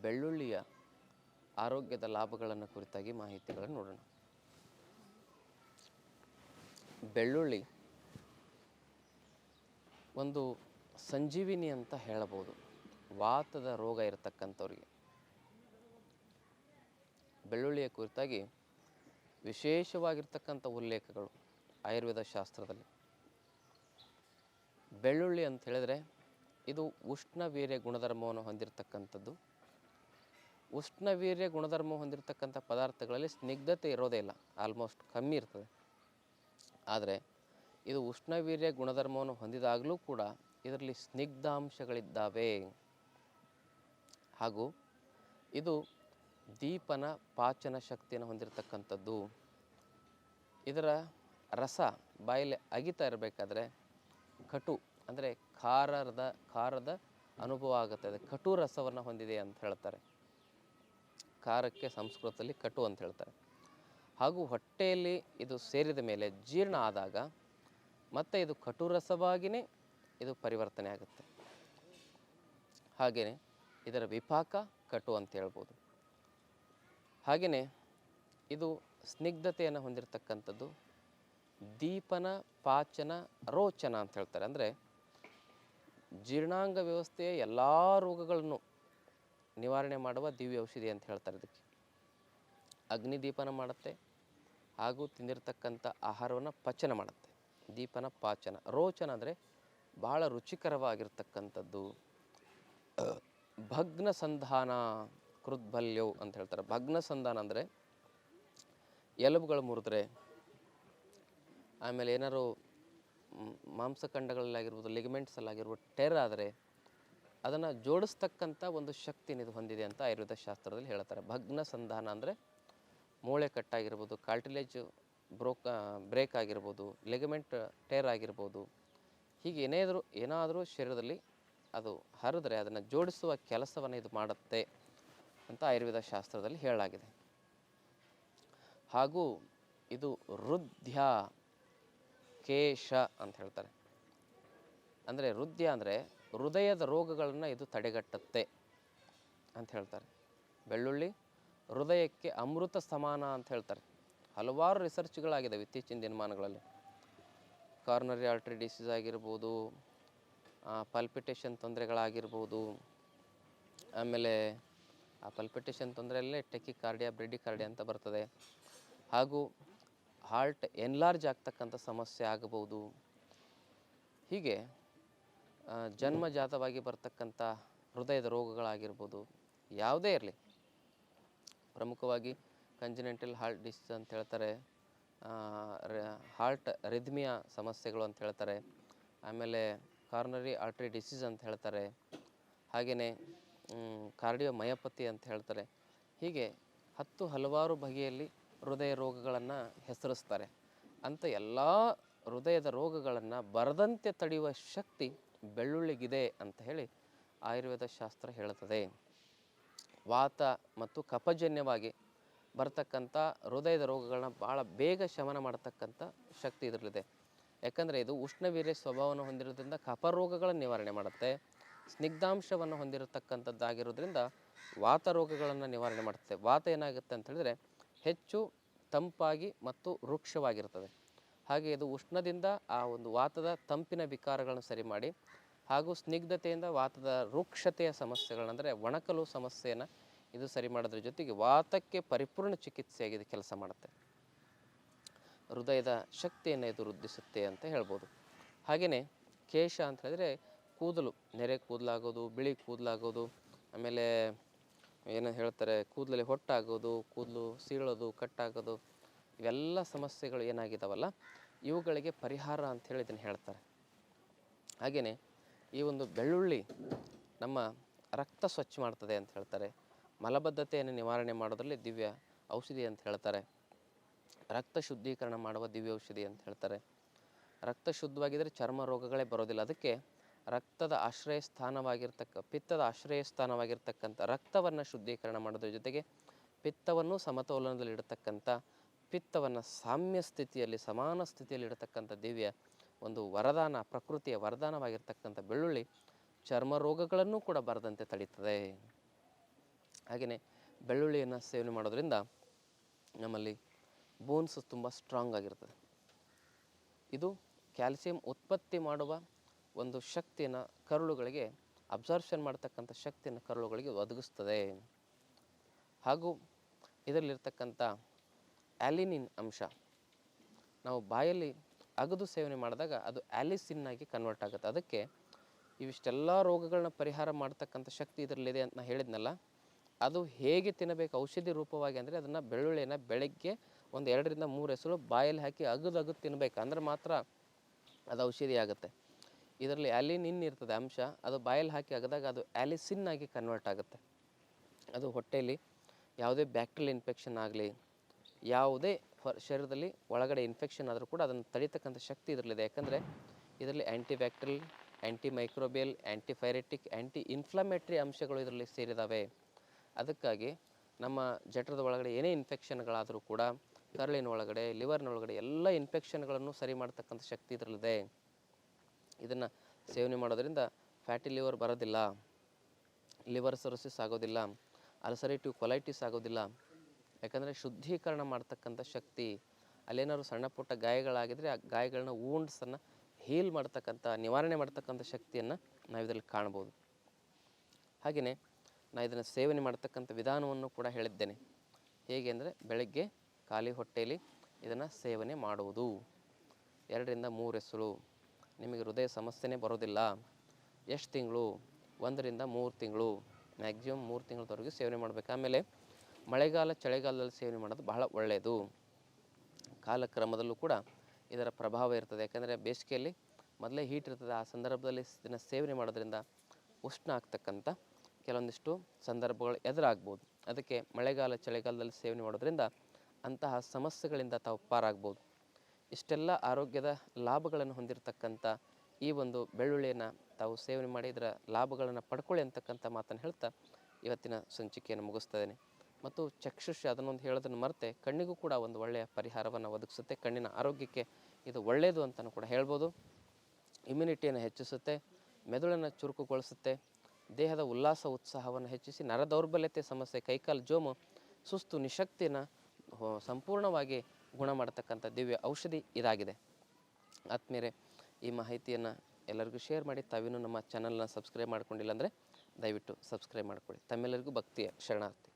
ಬೆಳ್ಳುಳ್ಳಿಯ ಆರೋಗ್ಯದ ಲಾಭಗಳನ್ನು ಕುರಿತಾಗಿ ಮಾಹಿತಿಗಳನ್ನು ನೋಡೋಣ. ಬೆಳ್ಳುಳ್ಳಿ ಒಂದು ಸಂಜೀವಿನಿ ಅಂತ ಹೇಳಬಹುದು. ವಾತದ ರೋಗ ಇರತಕ್ಕಂಥವ್ರಿಗೆ. ಬೆಳ್ಳುಳ್ಳಿಯ ಕುರಿತಾಗಿ ವಿಶೇಷವಾಗಿರ್ತಕ್ಕಂಥ ಉಲ್ಲೇಖಗಳು ಆಯುರ್ವೇದ ಶಾಸ್ತ್ರದಲ್ಲಿ. ಬೆಳ್ಳುಳ್ಳಿ ಅಂತ ಹೇಳಿದ್ರೆ ಇದು ಉಷ್ಣ ವೀರ್ಯ ಗುಣಧರ್ಮವನ್ನು ಹೊಂದಿರತಕ್ಕಂಥದ್ದು. ಉಷ್ಣವೀರ್ಯ ಗುಣಧರ್ಮ ಹೊಂದಿರತಕ್ಕಂಥ ಪದಾರ್ಥಗಳಲ್ಲಿ ಸ್ನಿಗ್ಧತೆ ಇರೋದೇ ಇಲ್ಲ. ಆಲ್ಮೋಸ್ಟ್ ಕಮ್ಮಿ ಇರ್ತದೆ. ಆದರೆ ಇದು ಉಷ್ಣವೀರ್ಯ ಗುಣಧರ್ಮವನ್ನು ಹೊಂದಿದಾಗಲೂ ಕೂಡ ಇದರಲ್ಲಿ ಸ್ನಿಗ್ಧಾಂಶಗಳಿದ್ದಾವೆ. ಹಾಗೂ ಇದು ದೀಪನ ಪಾಚನ ಶಕ್ತಿಯನ್ನು ಹೊಂದಿರತಕ್ಕಂಥದ್ದು. ಇದರ ರಸ ಬಾಯಲ್ಲಿ ಅಗಿತಾ ಇರಬೇಕಾದ್ರೆ ಕಟು, ಅಂದರೆ ಖಾರದ ಖಾರದ ಅನುಭವ ಆಗುತ್ತದೆ ಕಟು ರಸವನ್ನು ಹೊಂದಿದೆ ಅಂತ ಹೇಳ್ತಾರೆ. ಖಾರಕ್ಕೆ ಸಂಸ್ಕೃತದಲ್ಲಿ ಕಟು ಅಂತ ಹೇಳ್ತಾರೆ. ಹಾಗೂ ಹೊಟ್ಟೆಯಲ್ಲಿ ಇದು ಸೇರಿದ ಮೇಲೆ ಜೀರ್ಣ ಆದಾಗ ಮತ್ತೆ ಇದು ಕಟುರಸವಾಗಿಯೇ ಇದು ಪರಿವರ್ತನೆ ಆಗುತ್ತೆ. ಹಾಗೆಯೇ ಇದರ ವಿಪಾಕ ಕಟು ಅಂತ ಹೇಳ್ಬೋದು. ಹಾಗೆಯೇ ಇದು ಸ್ನಿಗ್ಧತೆಯನ್ನು ಹೊಂದಿರತಕ್ಕಂಥದ್ದು ದೀಪನ ಪಾಚನ ರೋಚನ ಅಂತ ಹೇಳ್ತಾರೆ. ಅಂದರೆ ಜೀರ್ಣಾಂಗ ವ್ಯವಸ್ಥೆಯ ಎಲ್ಲ ರೋಗಗಳನ್ನು ನಿವಾರಣೆ ಮಾಡುವ ದಿವ್ಯ ಔಷಧಿ ಅಂತ ಹೇಳ್ತಾರೆ ಇದಕ್ಕೆ. ಅಗ್ನಿ ದೀಪನ ಮಾಡುತ್ತೆ ಹಾಗೂ ತಿಂದಿರತಕ್ಕಂಥ ಆಹಾರವನ್ನು ಪಚನ ಮಾಡುತ್ತೆ. ದೀಪನ ಪಾಚನ. ರೋಚನ ಅಂದರೆ ಭಾಳ ರುಚಿಕರವಾಗಿರ್ತಕ್ಕಂಥದ್ದು. ಭಗ್ನ ಸಂಧಾನ ಕೃದ್ಬಲ್ಯವು ಅಂತ ಹೇಳ್ತಾರೆ. ಭಗ್ನ ಸಂಧಾನ ಅಂದರೆ ಎಲುಬುಗಳು ಮುರಿದ್ರೆ ಆಮೇಲೆ ಏನಾದರೂ ಮ್, ಮಾಂಸಖಂಡಗಳಲ್ಲಾಗಿರ್ಬೋದು ಲಿಗಮೆಂಟ್ಸಲ್ಲಾಗಿರ್ಬೋದು ಟೆರ್ ಆದರೆ ಅದನ್ನು ಜೋಡಿಸ್ತಕ್ಕಂಥ ಒಂದು ಶಕ್ತಿ ಇದು ಹೊಂದಿದೆ ಅಂತ ಆಯುರ್ವೇದ ಶಾಸ್ತ್ರದಲ್ಲಿ ಹೇಳ್ತಾರೆ. ಭಗ್ನ ಸಂಧಾನ ಅಂದರೆ ಮೂಳೆ ಕಟ್ಟಾಗಿರ್ಬೋದು ಕಾರ್ಟಿಲೇಜ್ ಬ್ರೋಕ್ ಬ್ರೇಕ್ ಆಗಿರ್ಬೋದು ಲೆಗಮೆಂಟ್ ಟೇರ್ ಆಗಿರ್ಬೋದು. ಹೀಗೆ ಏನಾದರೂ ಏನಾದರೂ ಶರೀರದಲ್ಲಿ ಅದು ಹರಿದ್ರೆ ಅದನ್ನು ಜೋಡಿಸುವ ಕೆಲಸವನ್ನು ಇದು ಮಾಡುತ್ತೆ ಅಂತ ಆಯುರ್ವೇದ ಶಾಸ್ತ್ರದಲ್ಲಿ ಹೇಳಲಾಗಿದೆ. ಹಾಗೂ ಇದು ರುದ್ಯ ಕೇಶ ಅಂತ ಹೇಳ್ತಾರೆ. ಅಂದರೆ ಹೃದಯ ಅಂದರೆ ಹೃದಯದ ರೋಗಗಳನ್ನು ಇದು ತಡೆಗಟ್ಟುತ್ತೆ ಅಂತ ಹೇಳ್ತಾರೆ. ಬೆಳ್ಳುಳ್ಳಿ ಹೃದಯಕ್ಕೆ ಅಮೃತ ಸಮಾನ ಅಂತ ಹೇಳ್ತಾರೆ. ಹಲವಾರು ರಿಸರ್ಚ್ಗಳಾಗಿದ್ದಾವೆ ಇತ್ತೀಚಿನ ದಿನಮಾನಗಳಲ್ಲಿ. ಕಾರ್ನರಿ ಆರ್ಟ್ರಿ ಡಿಸೀಸ್ ಆಗಿರ್ಬೋದು ಪಲ್ಪಿಟೇಷನ್ ತೊಂದರೆಗಳಾಗಿರ್ಬೋದು, ಆಮೇಲೆ ಆ ಪಲ್ಪಿಟೇಷನ್ ತೊಂದರೆಯಲ್ಲೇ ಟೆಕಿ ಕಾರ್ಡಿಯಾ ಬ್ರೆಡಿ ಕಾರ್ಡಿಯಾ ಅಂತ ಬರ್ತದೆ. ಹಾಗೂ ಹಾರ್ಟ್ ಎನ್ಲಾರ್ಜ್ ಆಗ್ತಕ್ಕಂಥ ಸಮಸ್ಯೆ ಆಗಬಹುದು ಹೀಗೆ ಜನ್ಮಜಾತವಾಗಿ ಬರ್ತಕ್ಕಂಥ ಹೃದಯದ ರೋಗಗಳಾಗಿರ್ಬೋದು, ಯಾವುದೇ ಇರಲಿ. ಪ್ರಮುಖವಾಗಿ ಕಂಜಿನೆಂಟಲ್ ಹಾರ್ಟ್ ಡಿಸೀಸ್ ಅಂತ ಹೇಳ್ತಾರೆ ಹಾರ್ಟ್ ರಿದ್ಮಿಯ ಸಮಸ್ಯೆಗಳು ಅಂತ ಹೇಳ್ತಾರೆ, ಆಮೇಲೆ ಕಾರ್ನರಿ ಆರ್ಟ್ರಿ ಡಿಸೀಸ್ ಅಂತ ಹೇಳ್ತಾರೆ, ಹಾಗೆಯೇ ಕಾರ್ಡಿಯೋ ಮಯಪತಿ ಅಂತ ಹೇಳ್ತಾರೆ. ಹೀಗೆ ಹತ್ತು ಹಲವಾರು ಬಗೆಯಲ್ಲಿ ಹೃದಯ ರೋಗಗಳನ್ನು ಹೆಸರಿಸ್ತಾರೆ. ಅಂಥ ಎಲ್ಲ ಹೃದಯದ ರೋಗಗಳನ್ನು ಬರದಂತೆ ತಡೆಯುವ ಶಕ್ತಿ ಬೆಳ್ಳುಳ್ಳಿಗಿದೆ ಅಂತ ಹೇಳಿ ಆಯುರ್ವೇದ ಶಾಸ್ತ್ರ ಹೇಳುತ್ತದೆ. ವಾತ ಮತ್ತು ಕಫಜನ್ಯವಾಗಿ ಬರ್ತಕ್ಕಂಥ ಹೃದಯದ ರೋಗಗಳನ್ನ ಭಾಳ ಬೇಗ ಶಮನ ಮಾಡತಕ್ಕಂಥ ಶಕ್ತಿ ಇದರಲ್ಲಿದೆ. ಯಾಕಂದರೆ ಇದು ಉಷ್ಣವೀರ್ಯ ಸ್ವಭಾವವನ್ನು ಹೊಂದಿರೋದ್ರಿಂದ ಕಫ ರೋಗಗಳನ್ನು ನಿವಾರಣೆ ಮಾಡುತ್ತೆ. ಸ್ನಿಗ್ಧಾಂಶವನ್ನು ಹೊಂದಿರತಕ್ಕಂಥದ್ದಾಗಿರೋದ್ರಿಂದ ವಾತ ರೋಗಗಳನ್ನು ನಿವಾರಣೆ ಮಾಡುತ್ತೆ. ವಾತ ಏನಾಗುತ್ತೆ ಅಂತ ಹೇಳಿದ್ರೆ ಹೆಚ್ಚು ತಂಪಾಗಿ ಮತ್ತು ವೃಕ್ಷವಾಗಿರ್ತದೆ ಹಾಗೆ ಇದು ಉಷ್ಣದಿಂದ ಆ ಒಂದು ವಾತದ ತಂಪಿನ ವಿಕಾರಗಳನ್ನು ಸರಿ ಮಾಡಿ ಹಾಗೂ ಸ್ನಿಗ್ಧತೆಯಿಂದ ವಾತದ ವೃಕ್ಷತೆಯ ಸಮಸ್ಯೆಗಳಂದರೆ ಒಣಕಲು ಸಮಸ್ಯೆಯನ್ನು ಇದು ಸರಿ ಮಾಡೋದ್ರ ಜೊತೆಗೆ ವಾತಕ್ಕೆ ಪರಿಪೂರ್ಣ ಚಿಕಿತ್ಸೆಯಾಗಿ ಇದು ಕೆಲಸ ಮಾಡುತ್ತೆ. ಹೃದಯದ ಶಕ್ತಿಯನ್ನು ಇದು ವೃದ್ಧಿಸುತ್ತೆ ಅಂತ ಹೇಳ್ಬೋದು. ಹಾಗೆಯೇ ಕೇಶ ಅಂತ ಹೇಳಿದ್ರೆ ಕೂದಲು, ನೆರೆ ಕೂದಲಾಗೋದು, ಬಿಳಿ ಕೂದಲಾಗೋದು, ಆಮೇಲೆ ಏನು ಹೇಳ್ತಾರೆ, ಕೂದಲಲ್ಲಿ ಹೊಟ್ಟಾಗೋದು, ಕೂದಲು ಸೀಳೋದು, ಕಟ್ಟಾಗೋದು, ಇವೆಲ್ಲ ಸಮಸ್ಯೆಗಳು ಏನಾಗಿದ್ದಾವಲ್ಲ ಇವುಗಳಿಗೆ ಪರಿಹಾರ ಅಂಥೇಳಿ ಇದನ್ನು ಹೇಳ್ತಾರೆ. ಹಾಗೆಯೇ ಈ ಒಂದು ಬೆಳ್ಳುಳ್ಳಿ ನಮ್ಮ ರಕ್ತ ಸ್ವಚ್ಛ ಮಾಡ್ತದೆ ಅಂತ ಹೇಳ್ತಾರೆ. ಮಲಬದ್ಧತೆಯನ್ನು ನಿವಾರಣೆ ಮಾಡೋದ್ರಲ್ಲಿ ದಿವ್ಯ ಔಷಧಿ ಅಂತ ಹೇಳ್ತಾರೆ. ರಕ್ತ ಶುದ್ಧೀಕರಣ ಮಾಡುವ ದಿವ್ಯ ಔಷಧಿ ಅಂತ ಹೇಳ್ತಾರೆ. ರಕ್ತ ಶುದ್ಧವಾಗಿದ್ದರೆ ಚರ್ಮ ರೋಗಗಳೇ ಬರೋದಿಲ್ಲ. ಅದಕ್ಕೆ ರಕ್ತದ ಆಶ್ರಯ ಸ್ಥಾನವಾಗಿರ್ತಕ್ಕ, ಪಿತ್ತದ ಆಶ್ರಯ ಸ್ಥಾನವಾಗಿರ್ತಕ್ಕಂಥ ರಕ್ತವನ್ನು ಶುದ್ಧೀಕರಣ ಮಾಡೋದ್ರ ಜೊತೆಗೆ ಪಿತ್ತವನ್ನು ಸಮತೋಲನದಲ್ಲಿ ಇಡತಕ್ಕಂಥ ಪಿತ್ತವನ್ನು ಸಾಮ್ಯ ಸ್ಥಿತಿಯಲ್ಲಿ, ಸಮಾನ ಸ್ಥಿತಿಯಲ್ಲಿ ಇಡತಕ್ಕಂಥ ದಿವ್ಯ, ಒಂದು ವರದಾನ, ಪ್ರಕೃತಿಯ ವರದಾನವಾಗಿರ್ತಕ್ಕಂಥ ಬೆಳ್ಳುಳ್ಳಿ ಚರ್ಮ ರೋಗಗಳನ್ನು ಕೂಡ ಬರದಂತೆ ತಡೀತದೆ. ಹಾಗೆಯೇ ಬೆಳ್ಳುಳ್ಳಿಯನ್ನು ಸೇವನೆ ಮಾಡೋದ್ರಿಂದ ನಮ್ಮಲ್ಲಿ ಬೋನ್ಸ್ ತುಂಬ ಸ್ಟ್ರಾಂಗ್ ಆಗಿರ್ತದೆ. ಇದು ಕ್ಯಾಲ್ಸಿಯಂ ಉತ್ಪತ್ತಿ ಮಾಡುವ ಒಂದು ಶಕ್ತಿಯನ್ನು ಕರುಳುಗಳಿಗೆ, ಅಬ್ಸಾರ್ಪ್ಷನ್ ಮಾಡ್ತಕ್ಕಂಥ ಶಕ್ತಿಯನ್ನು ಕರುಳುಗಳಿಗೆ ಒದಗಿಸ್ತದೆ. ಹಾಗೂ ಇದರಲ್ಲಿರ್ತಕ್ಕಂಥ ಆ್ಯಲಿನಿನ್ ಅಂಶ. ನಾವು ಬಾಯಲ್ಲಿ ಅಗದು ಸೇವನೆ ಮಾಡಿದಾಗ ಅದು ಆ್ಯಲಿಸಿನ್ ಆಗಿ ಕನ್ವರ್ಟ್ ಆಗುತ್ತೆ. ಅದಕ್ಕೆ ಇವಿಷ್ಟೆಲ್ಲ ರೋಗಗಳನ್ನ ಪರಿಹಾರ ಮಾಡ್ತಕ್ಕಂಥ ಶಕ್ತಿ ಇದರಲ್ಲಿದೆ ಅಂತ ನಾ ಹೇಳಿದ್ನಲ್ಲ, ಅದು ಹೇಗೆ ತಿನ್ನಬೇಕು, ಔಷಧಿ ರೂಪವಾಗಿ ಅಂದರೆ ಅದನ್ನು ಬೆಳ್ಳುಳ್ಳಿಯನ್ನು ಬೆಳಗ್ಗೆ ಒಂದು ಎರಡರಿಂದ ಮೂರು ಹೆಸರು ಬಾಯಲ್ಲಿ ಹಾಕಿ ಅಗದು ಅಗದು ತಿನ್ನಬೇಕು ಅಂದರೆ ಮಾತ್ರ ಅದು ಔಷಧಿ ಆಗುತ್ತೆ. ಇದರಲ್ಲಿ ಆ್ಯಲಿನಿನ್ ಇರ್ತದೆ ಅಂಶ, ಅದು ಬಾಯಲ್ಲಿ ಹಾಕಿ ಅಗದಾಗ ಅದು ಆ್ಯಲಿಸಿನ್ ಆಗಿ ಕನ್ವರ್ಟ್ ಆಗುತ್ತೆ. ಅದು ಹೊಟ್ಟೆಯಲ್ಲಿ ಯಾವುದೇ ಬ್ಯಾಕ್ಟೀರಿಯಲ್ ಇನ್ಫೆಕ್ಷನ್ ಆಗಲಿ ಯಾವುದೇ ಹೊರ ಶರೀರದಲ್ಲಿ ಒಳಗಡೆ ಇನ್ಫೆಕ್ಷನ್ ಆದರೂ ಕೂಡ ಅದನ್ನು ತಡಿತಕ್ಕಂಥ ಶಕ್ತಿ ಇದರಲ್ಲಿದೆ. ಯಾಕಂದರೆ ಇದರಲ್ಲಿ anti bacterial anti microbial anti pyretic anti inflammatory ಅಂಶಗಳು ಇದರಲ್ಲಿ ಸೇರಿದಾವೆ. ಅದಕ್ಕಾಗಿ ನಮ್ಮ ಜಠರದ ಒಳಗಡೆ ಏನೇ ಇನ್ಫೆಕ್ಷನ್ಗಳಾದರೂ ಕೂಡ ಕರಳಿನ ಒಳಗಡೆ ಲಿವರ್ನ ಒಳಗಡೆ ಎಲ್ಲ ಇನ್ಫೆಕ್ಷನ್ಗಳನ್ನು ಸರಿ ಮಾಡ್ತಕ್ಕಂಥ ಶಕ್ತಿ ಇದರಲ್ಲಿದೆ. ಇದನ್ನು ಸೇವನೆ ಮಾಡೋದರಿಂದ ಫ್ಯಾಟಿ ಲಿವರ್ ಬರೋದಿಲ್ಲ. ಲಿವರ್ ಸರೋಸಿಸ್ ಆಗೋದಿಲ್ಲ. ಅಲ್ಸರೇಟಿವ್ ಕೊಲೈಟಿಸ್ ಆಗೋದಿಲ್ಲ. ಯಾಕಂದರೆ ಶುದ್ಧೀಕರಣ ಮಾಡ್ತಕ್ಕಂಥ ಶಕ್ತಿ, ಅಲ್ಲೇನಾದ್ರು ಸಣ್ಣ ಪುಟ್ಟ ಗಾಯಗಳಾಗಿದ್ದರೆ ಆ ಗಾಯಗಳನ್ನ ವೂಂಡ್ಸನ್ನು ಹೀಲ್ ಮಾಡ್ತಕ್ಕಂಥ, ನಿವಾರಣೆ ಮಾಡ್ತಕ್ಕಂಥ ಶಕ್ತಿಯನ್ನು ನಾವು ಇದರಲ್ಲಿ ಕಾಣ್ಬೋದು. ಹಾಗೆಯೇ ನಾನು ಇದನ್ನು ಸೇವನೆ ಮಾಡ್ತಕ್ಕಂಥ ವಿಧಾನವನ್ನು ಕೂಡ ಹೇಳಿದ್ದೇನೆ. ಹೇಗೆ ಅಂದರೆ ಬೆಳಗ್ಗೆ ಖಾಲಿ ಹೊಟ್ಟೆಯಲ್ಲಿ ಇದನ್ನು ಸೇವನೆ ಮಾಡುವುದು. ಎರಡರಿಂದ ಮೂರು ಹೆಸರು, ನಿಮಗೆ ಹೃದಯ ಸಮಸ್ಯೆನೇ ಬರೋದಿಲ್ಲ, ಎಷ್ಟು ತಿಂಗಳು? ಒಂದರಿಂದ ಮೂರು ತಿಂಗಳು ಮ್ಯಾಕ್ಸಿಮಮ್ ಮೂರು ತಿಂಗಳವರೆಗೂ ಸೇವನೆ ಮಾಡಬೇಕು. ಆಮೇಲೆ ಮಳೆಗಾಲ, ಚಳಿಗಾಲದಲ್ಲಿ ಸೇವನೆ ಮಾಡೋದು ಬಹಳ ಒಳ್ಳೆಯದು. ಕಾಲಕ್ರಮದಲ್ಲೂ ಕೂಡ ಇದರ ಪ್ರಭಾವ ಇರ್ತದೆ. ಯಾಕಂದರೆ ಬೇಸಿಗೆಯಲ್ಲಿ ಮೊದಲೇ ಹೀಟ್ ಇರ್ತದೆ. ಆ ಸಂದರ್ಭದಲ್ಲಿ ಇದನ್ನು ಸೇವನೆ ಮಾಡೋದ್ರಿಂದ ಉಷ್ಣ ಆಗ್ತಕ್ಕಂಥ ಕೆಲವೊಂದಿಷ್ಟು ಸಂದರ್ಭಗಳು ಎದುರಾಗ್ಬೋದು. ಅದಕ್ಕೆ ಮಳೆಗಾಲ, ಚಳಿಗಾಲದಲ್ಲಿ ಸೇವನೆ ಮಾಡೋದ್ರಿಂದ ಅಂತಹ ಸಮಸ್ಯೆಗಳಿಂದ ತಾವು ಪಾರಾಗ್ಬೋದು. ಇಷ್ಟೆಲ್ಲ ಆರೋಗ್ಯದ ಲಾಭಗಳನ್ನು ಹೊಂದಿರತಕ್ಕಂಥ ಈ ಒಂದು ಬೆಳ್ಳುಳ್ಳಿಯನ್ನು ತಾವು ಸೇವನೆ ಮಾಡಿ, ಇದರ ಲಾಭಗಳನ್ನು ಪಡ್ಕೊಳ್ಳಿ ಅಂತಕ್ಕಂಥ ಮಾತನ್ನು ಹೇಳ್ತಾ ಇವತ್ತಿನ ಸಂಚಿಕೆಯನ್ನು ಮುಗಿಸ್ತಾ ಮತ್ತು ಚಕ್ಷುಷ ಅದನ್ನೊಂದು ಹೇಳೋದನ್ನು ಮರೆತೆ ಕಣ್ಣಿಗೂ ಕೂಡ ಒಂದು ಒಳ್ಳೆಯ ಪರಿಹಾರವನ್ನು ಒದಗಿಸುತ್ತೆ. ಕಣ್ಣಿನ ಆರೋಗ್ಯಕ್ಕೆ ಇದು ಒಳ್ಳೆಯದು ಅಂತಲೂ ಕೂಡ ಹೇಳ್ಬೋದು. ಇಮ್ಯುನಿಟಿಯನ್ನು ಹೆಚ್ಚಿಸುತ್ತೆ, ಮೆದುಳನ್ನು ಚುರುಕುಗೊಳಿಸುತ್ತೆ, ದೇಹದ ಉಲ್ಲಾಸ, ಉತ್ಸಾಹವನ್ನು ಹೆಚ್ಚಿಸಿ ನರ ದೌರ್ಬಲ್ಯತೆ ಸಮಸ್ಯೆ, ಕೈಕಾಲು ಜೋಮು, ಸುಸ್ತು, ನಿಶಕ್ತಿನ ಸಂಪೂರ್ಣವಾಗಿ ಗುಣ ಮಾಡತಕ್ಕಂಥ ದಿವ್ಯ ಔಷಧಿ ಇದಾಗಿದೆ. ಆತ್ಮೀರೆ ಈ ಮಾಹಿತಿಯನ್ನು ಎಲ್ಲರಿಗೂ ಶೇರ್ ಮಾಡಿ. ತಾವಿನೂ ನಮ್ಮ ಚಾನಲ್ನ ಸಬ್ಸ್ಕ್ರೈಬ್ ಮಾಡ್ಕೊಂಡಿಲ್ಲ ಅಂದರೆ ದಯವಿಟ್ಟು ಸಬ್ಸ್ಕ್ರೈಬ್ ಮಾಡಿಕೊಳ್ಳಿ. ತಮ್ಮೆಲ್ಲರಿಗೂ ಭಕ್ತಿಯ ಶರಣಾರ್ಥಿ.